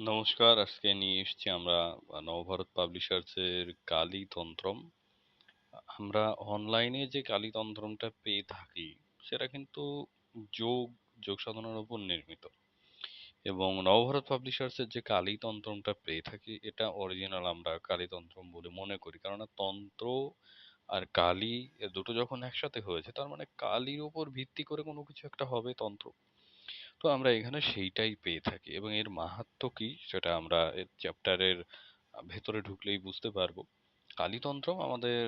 নমস্কার, আজকে নিয়ে এসেছি আমরা নবভারত পাবলিশার্সের কালীতন্ত্রম। আমরা অনলাইনে যে কালীতন্ত্রমটা পেয়ে থাকি, সেটা কিন্তু যোগ যোগ সাধনার উপর নির্মিত। এবং নবভারত পাবলিশার্সের যে কালীতন্ত্রমটা পেয়ে থাকি, এটা অরিজিনাল আমরা কালীতন্ত্রম বলে মনে করি। কেননা তন্ত্র আর কালী দুটো যখন একসাথে হয়েছে, তার মানে কালীর উপর ভিত্তি করে কোনো কিছু একটা হবে তন্ত্র। তো আমরা এখানে সেইটাই পেয়ে থাকি এবং এর মাহাত্ম্য কি সেটা আমরা এর চ্যাপ্টারের ভেতরে ঢুকলেই বুঝতে পারব। কালীতন্ত্র আমাদের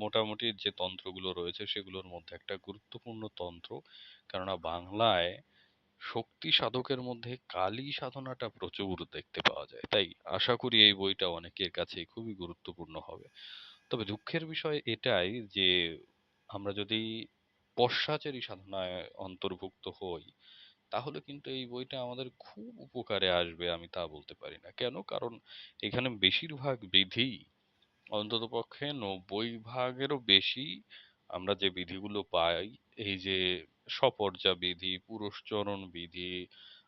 মোটামুটি যে তন্ত্রগুলো রয়েছে সেগুলোর মধ্যে একটা গুরুত্বপূর্ণ তন্ত্র। কেননা বাংলায় শক্তি সাধকের মধ্যে কালী সাধনাটা প্রচুর দেখতে পাওয়া যায়। তাই আশা করি এই বইটা অনেকের কাছে খুবই গুরুত্বপূর্ণ হবে। তবে দুঃখের বিষয় এটাই যে আমরা যদি পশ্চাচারী সাধনায় অন্তর্ভুক্ত হই তাহলে কিন্তু এই বইটা আমাদের খুব উপকারে আসবে আমি তা বলতে পারি না। কেন? কারণ এখানে বেশিরভাগ বিধি অন্ততপক্ষে নব্বই ভাগেরও বেশি আমরা যে বিধিগুলো পাই, এই যে স্বপর্জা বিধি, পুরুষচরণ বিধি,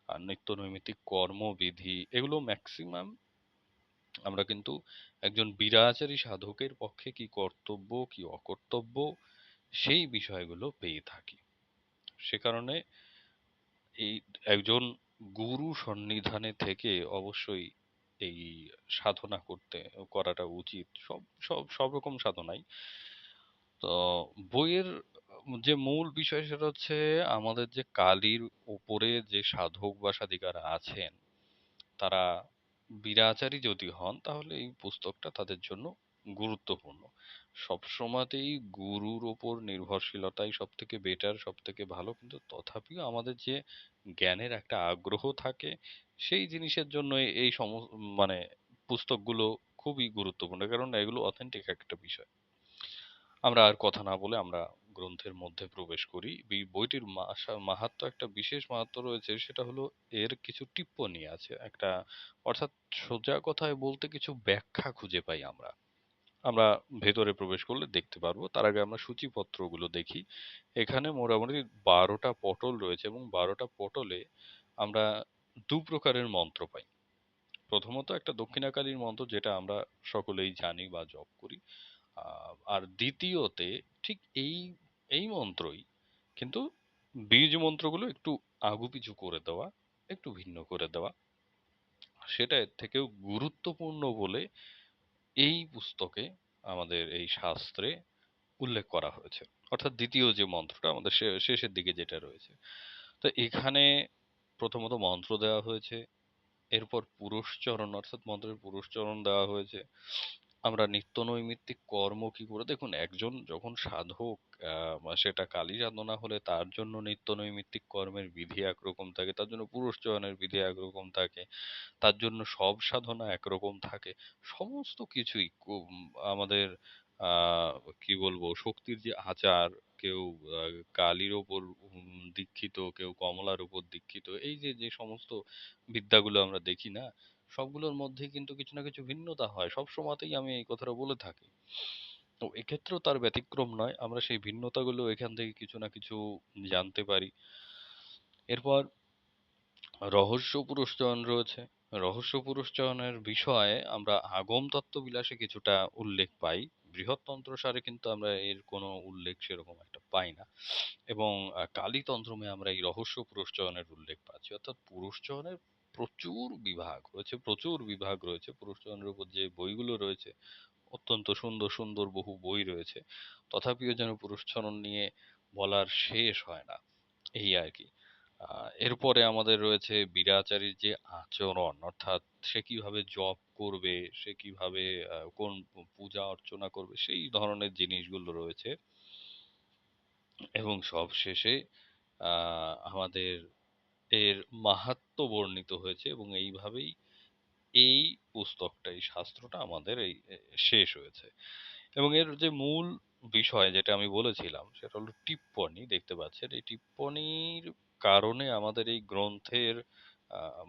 আর নিত্য নৈমিত্তিক কর্মবিধি এগুলো ম্যাক্সিমাম আমরা কিন্তু একজন বিরাচারী সাধকের পক্ষে কি কর্তব্য, কি অকর্তব্য, সেই বিষয়গুলো পেয়ে থাকি। সে কারণে এই একজন গুরু সন্নিধানে থেকে অবশ্যই এই সাধনা করতে, করাটা উচিত। সব সব সব রকম সাধনাই। তো বইয়ের যে মূল বিষয় সেটা হচ্ছে আমাদের যে কালির উপরে যে সাধক বা সাধিকারা আছেন, তারা বিরাচারী যদি হন তাহলে এই পুস্তকটা তাদের জন্য গুরুত্বপূর্ণ। সব সময়তেই গুরুর ওপর নির্ভরশীলতাই সব থেকে বেটার সব থেকে ভালো। কিন্তু তথাপিও আমাদের যে জ্ঞানের একটা আগ্রহ থাকে, সেই জিনিসের জন্য এই সম মানে পুস্তকগুলো খুবই গুরুত্বপূর্ণ। কারণ এগুলো অথেন্টিক একটা বিষয়। আমরা আর কথা না বলে আমরা গ্রন্থের মধ্যে প্রবেশ করি। এই বইটির মাসা- মাহাত্ম্য একটা বিশেষ মাহাত্ম্য রয়েছে, সেটা হলো এর কিছু টিপ্পনী আছে। একটা অর্থাৎ সোজা কথায় বলতে কিছু ব্যাখ্যা খুঁজে পাই আমরা। আমরা ভেতরে প্রবেশ করলে দেখতে পারব। তার আগে আমরা সূচিপত্রগুলো দেখি। এখানে মোটামুটি বারোটা পটল রয়েছে এবং বারোটা পটলে আমরা দু প্রকারের মন্ত্র পাই। প্রথমত একটা দক্ষিণাকালীর মন্ত্র যেটা আমরা সকলেই জানি বা জপ করি। আর দ্বিতীয়তে ঠিক এই এই মন্ত্রই কিন্তু বীজ মন্ত্রগুলো একটু আগুপিছু করে দেওয়া, একটু ভিন্ন করে দেওয়া। সেটা এর থেকেও গুরুত্বপূর্ণ বলে এই পুস্তকে আমাদের এই শাস্ত্রে উল্লেখ করা হয়েছে। অর্থাৎ দ্বিতীয় যে মন্ত্রটা আমাদের শে- শেষের দিকে যেটা রয়েছে। তো এখানে প্রথমত মন্ত্র দেওয়া হয়েছে, এরপর পুরুষচরণ অর্থাৎ মন্ত্রের পুরুষচরণ দেওয়া হয়েছে। আমরা নিত্য নৈমিত্তিক কর্ম কি করে, দেখুন, একজন যখন সাধক আহ, সেটা কালী সাধনা হলে তার জন্য নিত্য নৈমিত্তিক কর্মের বিধি একরকম থাকে তার জন্য পুরুষচরণের বিধি একরকম থাকে তার জন্য সব সাধনা একরকম থাকে সমস্ত কিছুই আমাদের আহ কি বলব শক্তির যে আচার কেউ কালীর ওপর দীক্ষিত কেউ কমলার উপর দীক্ষিত এই যে যে সমস্ত বিদ্যাগুলো আমরা দেখি না সবগুলোর মধ্যে কিন্তু কিছু না কিছু ভিন্নতা হয় সব সময়তেই আমি এই কথাটা বলে থাকি। তো এক্ষেত্রেও তার ব্যতিক্রম নয়। আমরা সেই ভিন্নতাগুলো এখান থেকে কিছু না কিছু জানতে পারি। এরপর রহস্য পুরুষচয়ন রয়েছে। রহস্য পুরুষচয়নের বিষয়ে আমরা আগম তত্ত্ব বিলাসে কিছুটা উল্লেখ পাই। বৃহত্তন্ত্র সারে কিন্তু আমরা এর কোনো উল্লেখ সেরকম একটা পাই না। এবং আহ, কালীতন্ত্রমে আমরা এই রহস্য পুরুষচয়নের উল্লেখ পাচ্ছি। অর্থাৎ পুরুষচয়নের প্রচুর বিভাগ রয়েছে প্রচুর বিভাগ রয়েছে। পুরুষচয়নের উপর যে বইগুলো রয়েছে অত্যন্ত সুন্দর সুন্দর বহু বই রয়েছে। তথাপিও যেন পুরুষচরণ নিয়ে বলার শেষ হয় না। এই আর কি। এরপরে আমাদের রয়েছে বিরাচারীর যে আচরণ অর্থাৎ সে কীভাবে জপ করবে সে কীভাবে কোন পূজা অর্চনা করবে সেই ধরনের জিনিসগুলো রয়েছে। এবং সব শেষে আহ, আমাদের এর মাহাত্ম্য বর্ণিত হয়েছে এবং এইভাবেই এই পুস্তকটা এই শাস্ত্রটা আমাদের এই শেষ হয়েছে। এবং এর যে মূল বিষয় যেটা আমি বলেছিলাম সেটা হলো টিপ্পনী দেখতে পাচ্ছেন? এই টিপ্পনীর কারণে আমাদের এই গ্রন্থের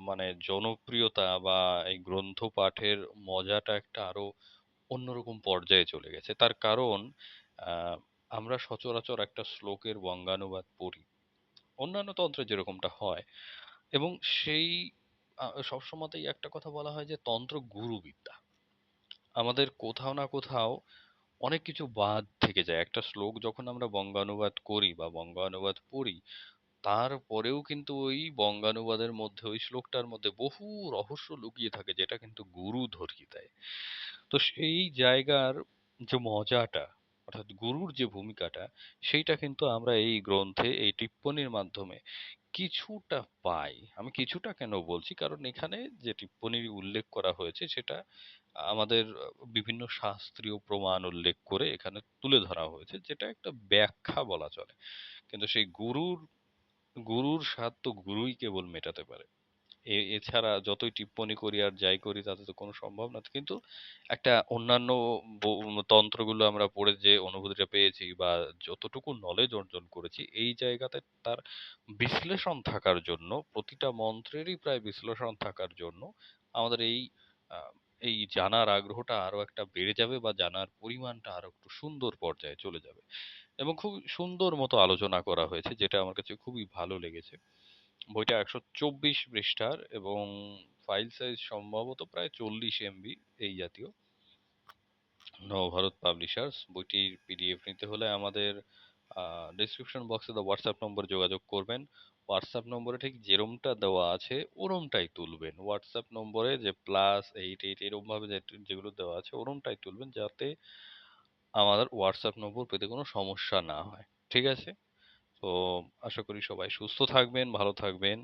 মানে জনপ্রিয়তা বা এই গ্রন্থ পাঠের মজাটা একটা আরও অন্যরকম পর্যায়ে চলে গেছে। তার কারণ আহ, আমরা সচরাচর একটা শ্লোকের বঙ্গানুবাদ পড়ি। অন্যান্য তন্ত্রে যেরকমটা হয়। এবং সেই সবসময়তেই একটা কথা বলা হয় যে তন্ত্র গুরুবিদ্যা। আমাদের কোথাও না কোথাও অনেক কিছু বাদ থেকে যায়। একটা শ্লোক যখন আমরা বঙ্গানুবাদ করি বা বঙ্গানুবাদ পড়ি, তারপরেও কিন্তু ওই বঙ্গানুবাদের মধ্যে ওই শ্লোকটার মধ্যে বহু রহস্য লুকিয়ে থাকে যেটা কিন্তু গুরু ধরিয়ে দেয়। তো সেই জায়গার যে মজাটা অর্থাৎ গুরুর যে ভূমিকাটা সেইটা কিন্তু আমরা এই গ্রন্থে এই টিপ্পনীর মাধ্যমে কিছুটা পাই। আমি কিছুটা কেন বলছি? কারণ এখানে যে টিপ্পনী উল্লেখ করা হয়েছে, সেটা আমাদের বিভিন্ন শাস্ত্রীয় প্রমাণ উল্লেখ করে এখানে তুলে ধরা হয়েছে, যেটা একটা ব্যাখ্যা বলা চলে। কিন্তু সেই গুরুর গুরুর স্বাদ তো গুরুই কেবল মেটাতে পারে। এ- এছাড়া যতই টিপ্পনী করি আর যাই করি তাতে তো কোনো সম্ভব না। কিন্তু একটা অন্যান্য ব- তন্ত্রগুলো আমরা পড়ে যে অনুভূতিটা পেয়েছি বা যতটুকু নলেজ অর্জন করেছি, এই জায়গাতে তার বিশ্লেষণ থাকার জন্য, প্রতিটা মন্ত্রেরই প্রায় বিশ্লেষণ থাকার জন্য আমাদের এই এই জানার আগ্রহটা আরও একটা বেড়ে যাবে বা জানার পরিমাণটা আরও একটু সুন্দর পর্যায়ে চলে যাবে। এবং খুব সুন্দর মতো আলোচনা করা হয়েছে, যেটা আমার কাছে খুবই ভালো লেগেছে। বইটা একশো চব্বিশ পৃষ্ঠার এবং ফাইল সাইজ সম্ভবত প্রায় চল্লিশ এমবি এই জাতীয়। নবভারত পাবলিশার্স বইটির পিডিএফ নিতে হলে আমাদের ডেসক্রিপশন বক্সে দেওয়া হোয়াটসঅ্যাপ নম্বর যোগাযোগ করবেন। হোয়াটসঅ্যাপ নম্বরে ঠিক যেরমটা দেওয়া আছে, ওরমটাই তুলবেন। হোয়াটসঅ্যাপ নম্বরে যে প্লাস এইট এইট এরম ভাবে যেগুলো দেওয়া আছে, ওরমটাই তুলবেন যাতে আমাদের হোয়াটসঅ্যাপ নম্বর পেতে কোনো সমস্যা না হয়। ঠিক আছে? তো আশা করি সবাই সুস্থ থাকবেন ভালো থাকবেন।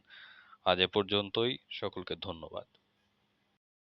আজ এ পর্যন্তই সকলকে ধন্যবাদ।